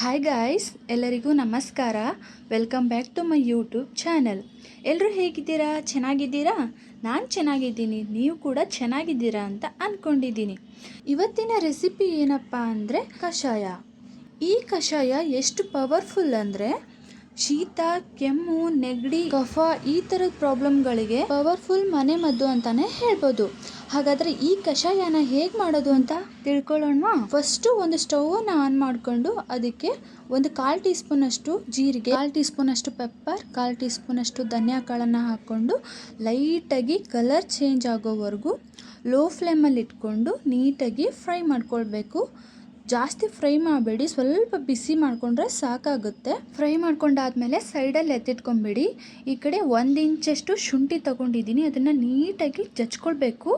Hi guys ಎಲ್ಲರಿಗೂ ನಮಸ್ಕಾರ. Welcome back to my YouTube channel ಎಲ್ಲರೂ ಹೇಗಿದ್ದೀರಾ? ಚೆನ್ನಾಗಿದ್ದೀರಾ? ನಾನು ಚೆನ್ನಾಗಿದ್ದೀನಿ. ನೀವು ಕೂಡ ಚೆನ್ನಾಗಿದ್ದೀರಾ ಅಂತ ಅಂದ್ಕೊಂಡಿದ್ದೀನಿ ಇವತ್ತಿನ ರೆಸಿಪಿ ಏನಪ್ಪ ಅಂದರೆ ಕಷಾಯ. ಈ ಕಷಾಯ ಎಷ್ಟು ಪವರ್ಫುಲ್ ಅಂದರೆ ಶೀತ, ಕೆಮ್ಮು, ನೆಗಡಿ, ಕಫ ಈ ಥರದ ಪ್ರಾಬ್ಲಮ್ಗಳಿಗೆ ಪವರ್ಫುಲ್ ಮನೆ ಮದ್ದು ಅಂತಾನೆ ಹೇಳ್ಬೋದು. ಹಾಗಾದ್ರೆ ಈ ಕಷಾಯನ ಹೇಗೆ ಮಾಡೋದು ಅಂತ ತಿಳ್ಕೊಳ್ಳೋಣ. ಫಸ್ಟು ಒಂದು ಸ್ಟೌವನ್ನು ಆನ್ ಮಾಡಿಕೊಂಡು ಅದಕ್ಕೆ ಒಂದು ಕಾಲ್ ಟೀ ಸ್ಪೂನ್ ಅಷ್ಟು ಜೀರಿಗೆ, ಕಾಲ್ ಟೀ ಸ್ಪೂನ್ ಅಷ್ಟು ಪೆಪ್ಪರ್, ಕಾಲ್ ಟೀ ಸ್ಪೂನ್ ಅಷ್ಟು ಧನಿಯಾ ಕಾಳನ್ನು ಹಾಕ್ಕೊಂಡು ಲೈಟಾಗಿ ಕಲರ್ ಚೇಂಜ್ ಆಗೋವರೆಗೂ ಲೋ ಫ್ಲೇಮಲ್ಲಿ ಇಟ್ಕೊಂಡು ನೀಟಾಗಿ ಫ್ರೈ ಮಾಡ್ಕೊಳ್ಬೇಕು. ಜಾಸ್ತಿ ಫ್ರೈ ಮಾಡಬೇಡಿ. ಸ್ವಲ್ಪ ಬಿಸಿ ಮಾಡಿಕೊಂಡ್ರೆ ಸಾಕಾಗುತ್ತೆ. ಫ್ರೈ ಮಾಡ್ಕೊಂಡಾದ್ಮೇಲೆ ಸೈಡಲ್ಲಿ ಎತ್ತಿಟ್ಕೊಂಬಿಡಿ. ಈ ಕಡೆ ಒಂದು ಇಂಚಷ್ಟು ಶುಂಠಿ ತಗೊಂಡಿದ್ದೀನಿ. ಅದನ್ನು ನೀಟಾಗಿ ಜಚ್ಕೊಳ್ಬೇಕು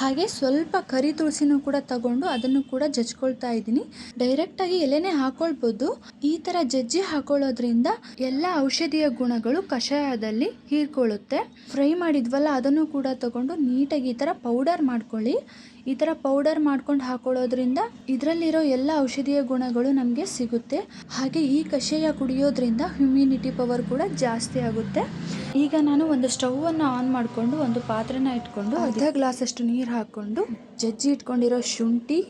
ಹಾಗೆ ಸ್ವಲ್ಪ ಕರಿ ತುಳಸಿನೂ ಕೂಡ ತಗೊಂಡು ಅದನ್ನು ಕೂಡ ಜಜ್ಕೊಳ್ತಾ ಇದ್ದೀನಿ. ಡೈರೆಕ್ಟಾಗಿ ಎಲೆನೇ ಹಾಕೊಳ್ಬೋದು. ಈ ಥರ ಜಜ್ಜಿ ಹಾಕೊಳ್ಳೋದ್ರಿಂದ ಎಲ್ಲ ಔಷಧೀಯ ಗುಣಗಳು ಕಷಾಯದಲ್ಲಿ ಹೀರ್ಕೊಳ್ಳುತ್ತೆ. ಫ್ರೈ ಮಾಡಿದ್ವಲ್ಲ, ಅದನ್ನು ಕೂಡ ತಗೊಂಡು ನೀಟಾಗಿ ಈ ಥರ ಪೌಡರ್ ಮಾಡ್ಕೊಳ್ಳಿ. ಈ ಥರ ಪೌಡರ್ ಮಾಡ್ಕೊಂಡು ಹಾಕೊಳ್ಳೋದ್ರಿಂದ ಇದರಲ್ಲಿರೋ ಎಲ್ಲ ಔಷಧೀಯ ಗುಣಗಳು ನಮಗೆ ಸಿಗುತ್ತೆ. ಹಾಗೆ ಈ ಕಷಾಯ ಕುಡಿಯೋದ್ರಿಂದ ಹ್ಯುಮಿನಿಟಿ ಪವರ್ ಕೂಡ ಜಾಸ್ತಿ ಆಗುತ್ತೆ. ಈಗ ನಾನು ಒಂದು ಸ್ಟೌವನ್ನು ಆನ್ ಮಾಡಿಕೊಂಡು ಒಂದು ಪಾತ್ರೆನ ಇಟ್ಕೊಂಡು ಅರ್ಧ ಗ್ಲಾಸಷ್ಟು ನೀರು ಹಾಕ್ಕೊಂಡು ಜಜ್ಜಿ ಇಟ್ಕೊಂಡಿರೋ ಶುಂಠಿ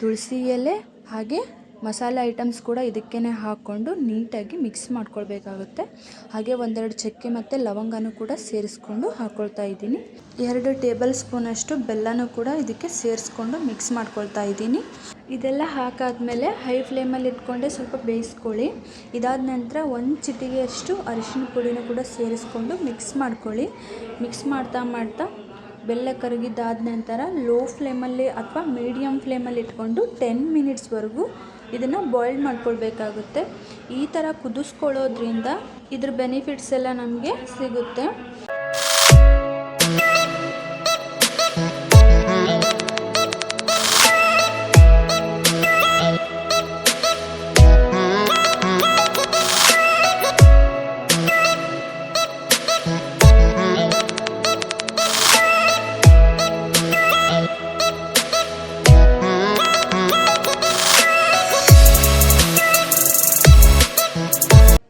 ತುಳಸಿ ಎಲೆ ಹಾಗೆ ಮಸಾಲೆ ಐಟಮ್ಸ್ ಕೂಡ ಇದಕ್ಕೇ ಹಾಕ್ಕೊಂಡು ನೀಟಾಗಿ ಮಿಕ್ಸ್ ಮಾಡ್ಕೊಳ್ಬೇಕಾಗುತ್ತೆ. ಹಾಗೆ ಒಂದೆರಡು ಚಕ್ಕೆ ಮತ್ತು ಲವಂಗನೂ ಕೂಡ ಸೇರಿಸ್ಕೊಂಡು ಹಾಕ್ಕೊಳ್ತಾ ಇದ್ದೀನಿ. ಎರಡು ಟೇಬಲ್ ಸ್ಪೂನಷ್ಟು ಬೆಲ್ಲನೂ ಕೂಡ ಇದಕ್ಕೆ ಸೇರಿಸ್ಕೊಂಡು ಮಿಕ್ಸ್ ಮಾಡ್ಕೊಳ್ತಾ ಇದ್ದೀನಿ. ಇದೆಲ್ಲ ಹಾಕಾದ್ಮೇಲೆ ಹೈ ಫ್ಲೇಮಲ್ಲಿ ಇಟ್ಕೊಂಡೆ ಸ್ವಲ್ಪ ಬೇಯಿಸ್ಕೊಳ್ಳಿ. ಇದಾದ ನಂತರ ಒಂದು ಚಿಟಿಗೆಯಷ್ಟು ಅರಿಶಿನ ಪುಡಿನೂ ಕೂಡ ಸೇರಿಸ್ಕೊಂಡು ಮಿಕ್ಸ್ ಮಾಡ್ಕೊಳ್ಳಿ. ಮಿಕ್ಸ್ ಮಾಡ್ತಾ ಮಾಡ್ತಾ ಬೆಲ್ಲ ಕರಗಿದ್ದಾದ ನಂತರ ಲೋ ಫ್ಲೇಮಲ್ಲಿ ಅಥವಾ ಮೀಡಿಯಮ್ ಫ್ಲೇಮಲ್ಲಿ ಇಟ್ಕೊಂಡು ಟೆನ್ ಮಿನಿಟ್ಸ್ವರೆಗೂ ಇದನ್ನು ಬಾಯ್ಲ್ ಮಾಡ್ಕೊಳ್ಬೇಕಾಗುತ್ತೆ. ಈ ಥರ ಕುದಿಸ್ಕೊಳ್ಳೋದ್ರಿಂದ ಇದ್ರ ಬೆನಿಫಿಟ್ಸ್ ಎಲ್ಲ ನಮಗೆ ಸಿಗುತ್ತೆ.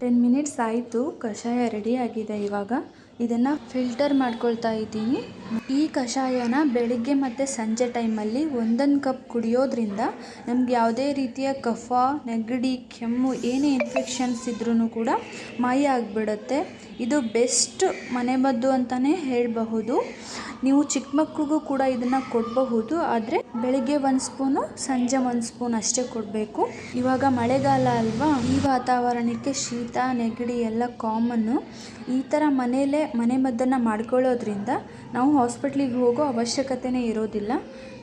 ಟೆನ್ ಮಿನಿಟ್ಸ್ ಆಯಿತು, ಕಷಾಯ ರೆಡಿ ಆಗಿದೆ ಇವಾಗ. ಇದನ್ನು ಫಿಲ್ಟರ್ ಮಾಡ್ಕೊಳ್ತಾ ಇದ್ದೀನಿ. ಈ ಕಷಾಯನ ಬೆಳಿಗ್ಗೆ ಮತ್ತು ಸಂಜೆ ಟೈಮಲ್ಲಿ ಒಂದೊಂದು ಕಪ್ ಕುಡಿಯೋದ್ರಿಂದ ನಮ್ಗೆ ಯಾವುದೇ ರೀತಿಯ ಕಫ, ನೆಗಡಿ, ಕೆಮ್ಮು, ಏನೇ ಇನ್ಫೆಕ್ಷನ್ಸ್ ಇದ್ರೂ ಕೂಡ ಮಾಯ ಆಗಿಬಿಡುತ್ತೆ. ಇದು ಬೆಸ್ಟ್ ಮನೆಮದ್ದು ಅಂತಲೇ ಹೇಳಬಹುದು. ನೀವು ಚಿಕ್ಕ ಮಕ್ಳಿಗೂ ಕೂಡ ಇದನ್ನು ಕೊಡಬಹುದು, ಆದರೆ ಬೆಳಿಗ್ಗೆ ಒಂದು ಸ್ಪೂನು, ಸಂಜೆ ಒಂದು ಸ್ಪೂನ್ ಅಷ್ಟೇ ಕೊಡಬೇಕು. ಇವಾಗ ಮಳೆಗಾಲ ಅಲ್ವಾ, ಈ ವಾತಾವರಣಕ್ಕೆ ಶೀತ, ನೆಗಡಿ ಎಲ್ಲ ಕಾಮನ್ನು ಈ ಥರ ಮನೆಯಲ್ಲೇ ಮನೆ ಮದ್ದನ್ನು ಮಾಡ್ಕೊಳ್ಳೋದ್ರಿಂದ ನಾವು ಹಾಸ್ಪಿಟ್ಲಿಗೆ ಹೋಗೋ ಅವಶ್ಯಕತೆನೇ ಇರೋದಿಲ್ಲ.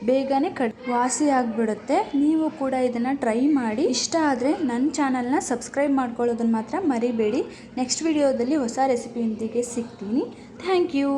ಬೇಗನೆ ಕಡ್, ವಾಸಿ ಆಗಿಬಿಡುತ್ತೆ. ನೀವು ಕೂಡ ಇದನ್ನು ಟ್ರೈ ಮಾಡಿ. ಇಷ್ಟ ಆದರೆ ನನ್ನ ಚಾನಲ್ನ ಸಬ್ಸ್ಕ್ರೈಬ್ ಮಾಡ್ಕೊಳ್ಳೋದನ್ನು ಮಾತ್ರ ಮರಿಬೇಡಿ. ನೆಕ್ಸ್ಟ್ ವಿಡಿಯೋದಲ್ಲಿ ಹೊಸ ರೆಸಿಪಿಯೊಂದಿಗೆ ಸಿಗ್ತೀನಿ. Thank you